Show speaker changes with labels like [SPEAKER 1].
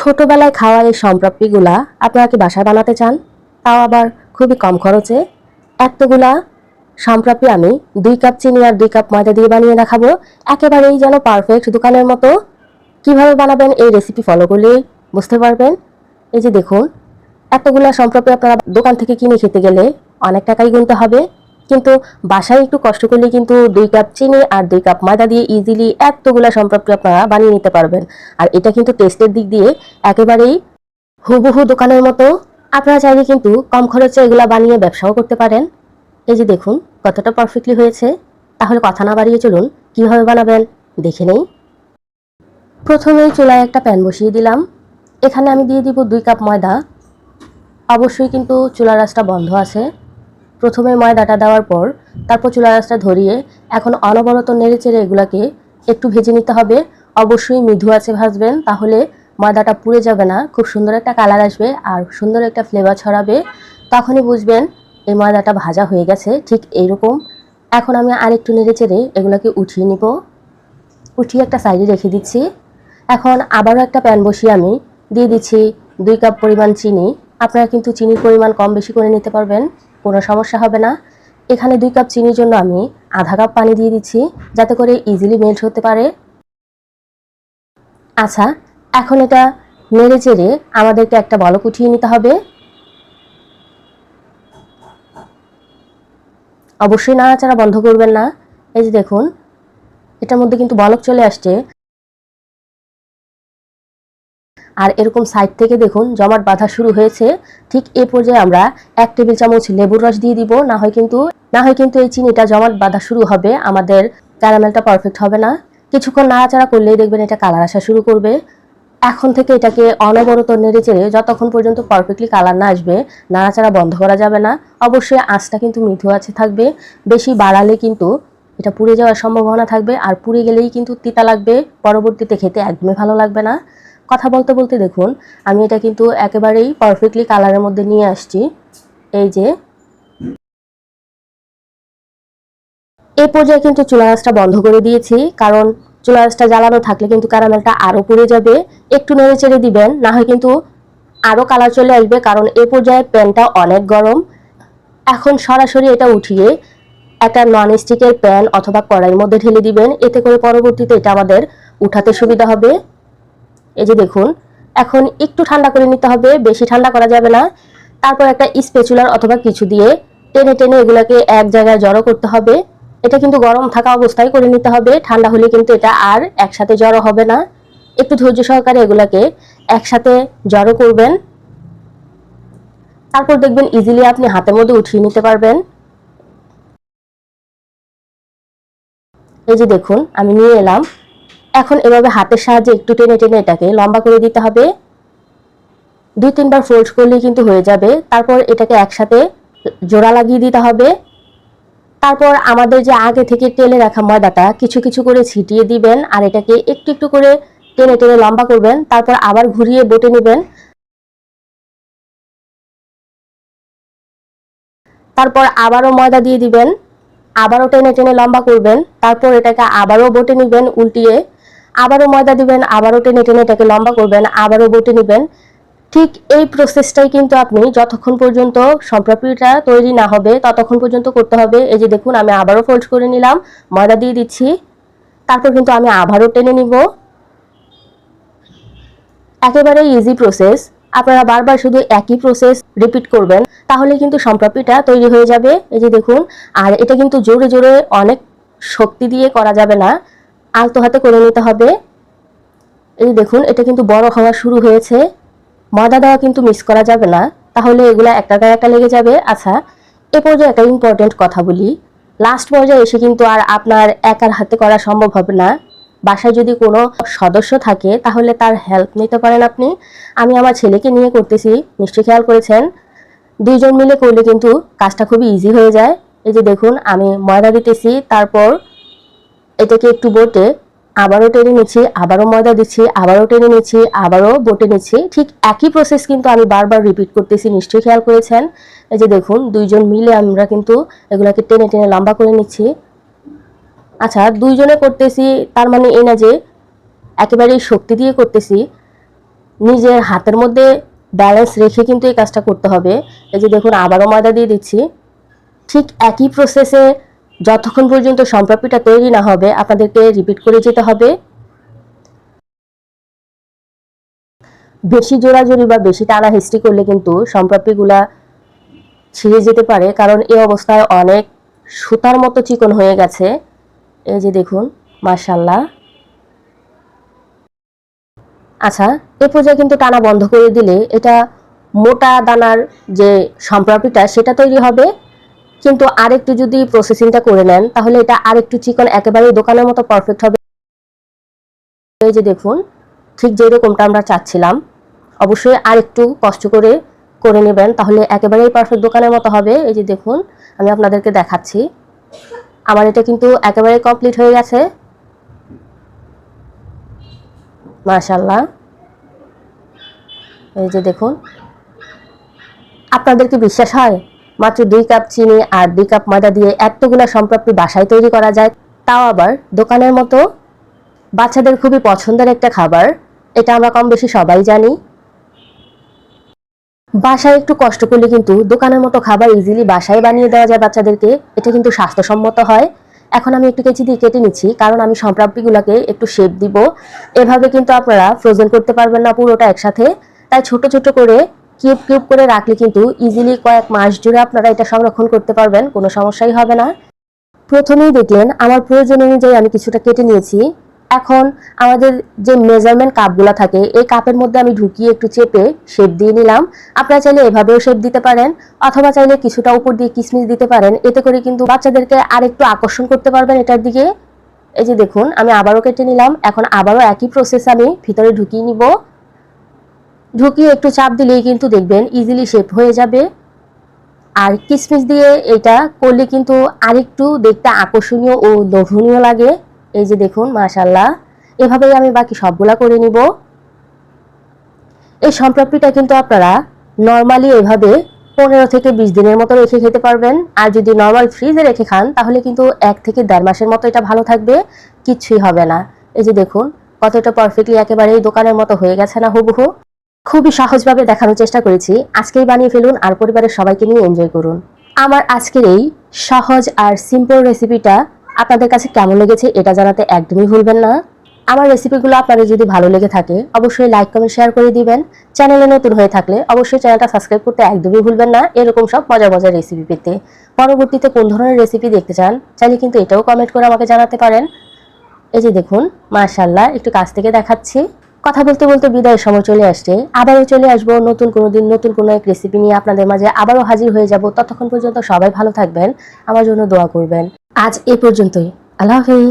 [SPEAKER 1] ছোটবেলায় খাওয়া এই সম্প্রাপ্তিগুলা আপনারা কি বাসায় বানাতে চান? তাও আবার খুবই কম খরচে। এতগুলা সম্প্রাপ্তি আমি দুই কাপ চিনি আর দুই কাপ ময়দা দিয়ে বানিয়ে দেখাবো। একেবারেই যেন পারফেক্ট দোকানের মতো। কীভাবে বানাবেন এই রেসিপি ফলো করলেই বুঝতে পারবেন। এই যে দেখুন, এতগুলা সম্প্রাপ্তি আপনারা দোকান থেকে কিনে খেতে গেলে অনেক টাকাই গুনতে হবে। কিন্তু বাসায় একটু কষ্ট করলে কিন্তু দুই কাপ চিনি আর দুই কাপ ময়দা দিয়ে ইজিলি এতগুলা সম্প্রাপ্তি আপনারা বানিয়ে নিতে পারবেন। আর এটা কিন্তু টেস্টের দিক দিয়ে একেবারেই হুবহু দোকানের মতো। আপনারা চাইলে কিন্তু কম খরচে এগুলা বানিয়ে ব্যবসাও করতে পারেন। এই যে দেখুন, কতটা পারফেক্টলি হয়েছে। তাহলে কথা না বাড়িয়ে চলুন, কীভাবে বানাবেন, দেখে নেই। প্রথমেই চুলায় একটা প্যান বসিয়ে দিলাম। এখানে আমি দিয়ে দিব দুই কাপ ময়দা। অবশ্যই কিন্তু চুলার রাসটা বন্ধ আছে। প্রথমে ময়দাটা দেওয়ার পর তারপর চুলার রাসটা ধরিয়ে এখন অনবরত নেড়ে চেড়ে এগুলাকে একটু ভেজে নিতে হবে। অবশ্যই মৃদু আছে ভাজবেন, তাহলে ময়দাটা পুড়ে যাবে না। খুব সুন্দর একটা কালার আসবে আর সুন্দর একটা ফ্লেভার ছড়াবে। তখনই বুঝবেন এই ময়দাটা ভাজা হয়ে গেছে, ঠিক এইরকম। এখন আমি আরেকটু নেড়ে চেড়ে এগুলোকে উঠিয়ে নিব। উঠিয়ে একটা সাইডে রেখে দিচ্ছি। এখন আবারও একটা প্যান বসিয়ে আমি দিয়ে দিচ্ছি দুই কাপ পরিমাণ চিনি। আপনারা কিন্তু চিনির পরিমাণ কম বেশি করে নিতে পারবেন। কোনো সমস্যা হবে না। এখানে দুই কাপ চিনির জন্য আমি আধা কাপ পানি দিয়ে দিচ্ছি, যাতে করে ইজিলি মেল্ট হতে পারে। আচ্ছা এখন এটা নেড়ে চেড়ে আমাদেরকে একটা বলক উঠিয়ে নিতে হবে। অবশ্যই নাড়াচাড়া বন্ধ করবেন না। এই যে দেখুন, এটার মধ্যে কিন্তু বলক চলে আসছে। আর এরকম সাইড থেকে দেখুন, জমাট বাঁধা শুরু হয়েছে। ঠিক এ পর্যায়ে আমরা এক টেবিল চামচ লেবুর রস দিয়ে দিব। না হয় কিন্তু, না হয় কিন্তু এই চিনিটা জমাট বাঁধা শুরু হবে। আমাদের ক্যারামেলটা পারফেক্ট হবে না। কিছুক্ষণ নাড়াচাড়া করলেই দেখবেন এটা কালার আসা শুরু করবে। এখন থেকে এটাকে অনবরত নেড়ে চেড়ে যতক্ষণ পর্যন্ত পারফেক্টলি কালার না আসবে, নাড়াচাড়া বন্ধ করা যাবে না। অবশ্যই আঁচটা কিন্তু মৃদু আছে থাকবে। বেশি বাড়ালে কিন্তু এটা পুড়ে যাওয়ার সম্ভাবনা থাকবে। আর পুড়ে গেলেই কিন্তু তিতা লাগবে। পরবর্তীতে খেতে একদমই ভালো লাগবে না। কথা বলতে বলতে দেখুন, আমি এটা কিন্তু একেবারেই পারফেক্টলি কালারের মধ্যে নিয়ে আসছি। এই যে এই পর্যায়ে কিন্তু চুলা গাছটা বন্ধ করে দিয়েছি, কারণ চুলা গাছটা জ্বালানো থাকলে কিন্তু ক্যারামেলটা আরও পুড়ে যাবে। একটু নেড়ে চেড়ে দিবেন, না হয় কিন্তু আরও কালার চলে আসবে, কারণ এ পর্যায়ে প্যানটা অনেক গরম। এখন সরাসরি এটা উঠিয়ে একটা নন স্টিকের প্যান অথবা কড়াইয়ের মধ্যে ঢেলে দিবেন, এতে করে পরবর্তীতে এটা আমাদের উঠাতে সুবিধা হবে। এই যে দেখুন, এখন একটু ঠান্ডা করে নিতে হবে, বেশি ঠান্ডা করা যাবে না। তারপর একটা স্পেচুলার অথবা কিছু দিয়ে টেনে টেনে এগুলোকে এক জায়গায় জড়ো করতে হবে। এটা কিন্তু গরম থাকা অবস্থায় করে নিতে হবে। ঠান্ডা হলে কিন্তু এটা আর একসাথে জড়ো হবে না। একটু ধৈর্য সহকারে এগুলাকে একসাথে জড়ো করবেন। তারপর দেখবেন ইজিলি আপনি হাতের মধ্যে উঠিয়ে নিতে পারবেন। এই যে দেখুন, আমি নিয়ে এলাম। এখন এভাবে হাতের সাহায্যে একটু টেনে টেনে এটাকে লম্বা করে দিতে হবে। দুই তিনবার ফোল্ড করলেই কিন্তু হয়ে যাবে। তারপর এটাকে একসাথে জোড়া লাগিয়ে দিতে হবে। তারপর আমাদের যে আগে থেকে টেলে রাখা ময়দাটা, কিছু কিছু করে ছিটিয়ে দিবেন আর এটাকে একটু একটু করে টেনে টেনে লম্বা করবেন। তারপর আবার ঘুরিয়ে বটে নেবেন। তারপর আবারও ময়দা দিয়ে দিবেন। আবারও টেনে টেনে লম্বা করবেন। তারপর এটাকে আবারও বটে নেবেন উল্টিয়ে। আবারও ময়দা দিবেন, আবারও টেনে টেনে এটাকে লম্বা করবেন, আবারও বটে নেবেন। ঠিক এই প্রসেসটাই কিন্তু আপনি যতক্ষণ পর্যন্ত সম্প্রপিটা তৈরি না হবে, ততক্ষণ পর্যন্ত করতে হবে। এই যে দেখুন, আমি আবারও ফোল্ড করে নিলাম, ময়দা দিয়ে দিচ্ছি। তারপর কিন্তু আমি আবারও টেনে নিব। একেবারে ইজি প্রসেস আপনারা বারবার শুধু একই প্রসেস রিপিট করবেন, তাহলে কিন্তু সম্প্রপিটা তৈরি হয়ে যাবে। এই যে দেখুন, আর এটা কিন্তু জোরে জোরে অনেক শক্তি দিয়ে করা যাবে না। আলতো হাতে করে নিতে হবে। এই দেখুন, এটা কিন্তু বড় হওয়া শুরু হয়েছে। ময়দা দেওয়া কিন্তু মিস করা যাবে না। তাহলে এগুলা একটা গায়ে একটা লেগে যাবে। আচ্ছা এ পর্যায়ে একটা ইম্পর্টেন্ট কথা বলি। লাস্ট পর্যায়ে এসে কিন্তু আর আপনার একার হাতে করা সম্ভব হবে না। বাসায় যদি কোনো সদস্য থাকে, তাহলে তার হেল্প নিতে পারেন আপনি। আমি আমার ছেলেকে নিয়ে করতেছি, নিশ্চয়ই খেয়াল করেছেন? দুইজন মিলে করলে কিন্তু কাজটা খুবই ইজি হয়ে যায়। এই যে দেখুন, আমি ময়দা দিতেছি, তারপর এটাকে একটু বটে, আবারও টেনে নিচ্ছি, আবারও ময়দা দিচ্ছি, আবারও টেনে নিচ্ছি, আবারও বটে নিচ্ছি। ঠিক একই প্রসেস কিন্তু আমি বারবার রিপিট করতেছি, নিশ্চয়ই খেয়াল করেছেন? এই যে দেখুন, দুইজন মিলে আমরা কিন্তু এগুলাকে টেনে টেনে লম্বা করে নিচ্ছি। আচ্ছা দুইজনে করতেছি, তার মানে এই না যে একেবারেই শক্তি দিয়ে করতেছি, নিজের হাতের মধ্যে ব্যালেন্স রেখে কিন্তু এই কাজটা করতে হবে। এই যে দেখুন, আবারও ময়দা দিয়ে দিচ্ছি। ঠিক একই প্রসেসে যতক্ষণ পর্যন্ত সম্প্রপিটা তৈরি না হবে, আপনাদেরকে রিপিট করে যেতে হবে। বেশি জোড়াজোড়ি বা বেশি টানা হিস্ট্রি করলে কিন্তু সম্প্রপিগুলা ছিঁড়ে যেতে পারে, কারণ এই অবস্থায় অনেক সুতার মতো চিকন হয়ে গেছে। এই যে দেখুন মার্শাল্লাহ আচ্ছা এ পর্যায়ে কিন্তু টানা বন্ধ করে দিলে এটা মোটা দানার যে সম্প্রপিটা সেটা তৈরি হবে। কিন্তু আরেকটু যদি প্রসেসিংটা করে নেন, তাহলে এটা আরেকটু চিকন একেবারেই দোকানের মতো পারফেক্ট হবে। এই যে দেখুন, ঠিক যেরকমটা আমরা চাচ্ছিলাম, অবশ্যই আরেকটু কষ্ট করে করে নেবেন, তাহলে একেবারেই পারফেক্ট দোকানের মতো হবে। এই যে দেখুন, আমি আপনাদেরকে দেখাচ্ছি। আমার এটা কিন্তু একেবারে কমপ্লিট হয়ে গেছে। মাশাল্লাহ এই যে দেখুন, আপনাদের কি বিশ্বাস হয়? মাত্র দুই কাপ চিনি আর দুই কাপ ময়দা দিয়ে এতগুলো সম্প্রাপ্তি বাসায় তৈরি করা যায়। তাও আবার দোকানের মতো। বাচ্চাদের খুবই পছন্দের একটা খাবার। এটা আমরা কম বেশি সবাই জানি। বাসায় একটু কষ্ট করলে কিন্তু দোকানের মতো খাবার ইজিলি বাসায় বানিয়ে দেওয়া যায় বাচ্চাদেরকে। এটা কিন্তু স্বাস্থ্যসম্মত হয়। এখন আমি একটু কেচি দিয়ে কেটে নিচ্ছি, কারণ আমি সম্প্রাপ্তিগুলোকে একটু শেপ দিব। এভাবে কিন্তু আপনারা ফ্রোজেন করতে পারবেন না পুরোটা একসাথে। তাই ছোট ছোট করে কিউব কিউব করে রাখলে কিন্তু ইজিলি কয়েক মাস জুড়ে আপনারা এটা সংরক্ষণ করতে পারবেন, কোনো সমস্যাই হবে না। প্রথমেই দেখলেন আমার প্রয়োজন অনুযায়ী আমি কিছুটা কেটে নিয়েছি। এখন আমাদের যে মেজারমেন্ট কাপগুলো থাকে, এই কাপের মধ্যে আমি ঢুকিয়ে একটু চেপে শেপ দিয়ে নিলাম। আপনারা চাইলে এভাবেও শেপ দিতে পারেন, অথবা চাইলে কিছুটা উপর দিয়ে কিসমিস দিতে পারেন। এতে করে কিন্তু বাচ্চাদেরকে আরেকটু আকর্ষণ করতে পারবেন এটার দিকে। এই যে দেখুন, আমি আবারও কেটে নিলাম। এখন আবারও একই প্রসেস আমি ভিতরে ঢুকিয়ে নিব। ঢুকিয়ে একটু চাপ দিলেই কিন্তু দেখবেন ইজিলি শেপ হয়ে যাবে। আর কিসমিস দিয়ে এটা করলে কিন্তু আরেকটু দেখতে আকর্ষণীয় ও লোভনীয় লাগে। এই যে দেখুন মাশাল্লাহ এভাবেই আমি বাকি সবগুলা করে নিব। এই সম্প্রাপ্তিটা কিন্তু আপনারা নর্মালি এভাবে পনেরো থেকে বিশ দিনের মতো রেখে খেতে পারবেন। আর যদি নর্মাল ফ্রিজে রেখে খান, তাহলে কিন্তু এক থেকে দেড় মাসের মতো এটা ভালো থাকবে কিচ্ছুই হবে না। এই যে দেখুন, কতটা পারফেক্টলি একেবারে দোকানের মতো হয়ে গেছে না হুবহু। খুবই সহজভাবে দেখানোর চেষ্টা করেছি। আজকেই বানিয়ে ফেলুন আর পরিবারের সবাইকে নিয়ে এনজয় করুন। আমার আজকের এই সহজ আর সিম্পল রেসিপিটা আপনাদের কাছে কেমন লেগেছে এটা জানাতে একদমই ভুলবেন না। আমার রেসিপিগুলো আপনাদের যদি ভালো লেগে থাকে, অবশ্যই লাইক কমেন্ট শেয়ার করে দিবেন। চ্যানেলে নতুন হয়ে থাকলে অবশ্যই চ্যানেলটা সাবস্ক্রাইব করতে একদমই ভুলবেন না। এরকম সব মজার মজার রেসিপি পেতে। পরবর্তীতে কোন ধরনের রেসিপি দেখতে চান, চাইলে কিন্তু এটাও কমেন্ট করে আমাকে জানাতে পারেন। এই যে দেখুন মাশাল্লাহ একটু কাছ থেকে দেখাচ্ছি। কথা বলতে বলতে বিদায়ের সময় চলে আসছে। আবারও চলে আসব নতুন কোনো দিন, নতুন কোনো এক রেসিপি নিয়ে আপনাদের মাঝে। আবারও হাজির হয়ে যাব। ততক্ষণ পর্যন্ত সবাই ভালো থাকবেন। আমার জন্য দোয়া করবেন। আজ এ পর্যন্তই। আল্লাহ হাফেজ।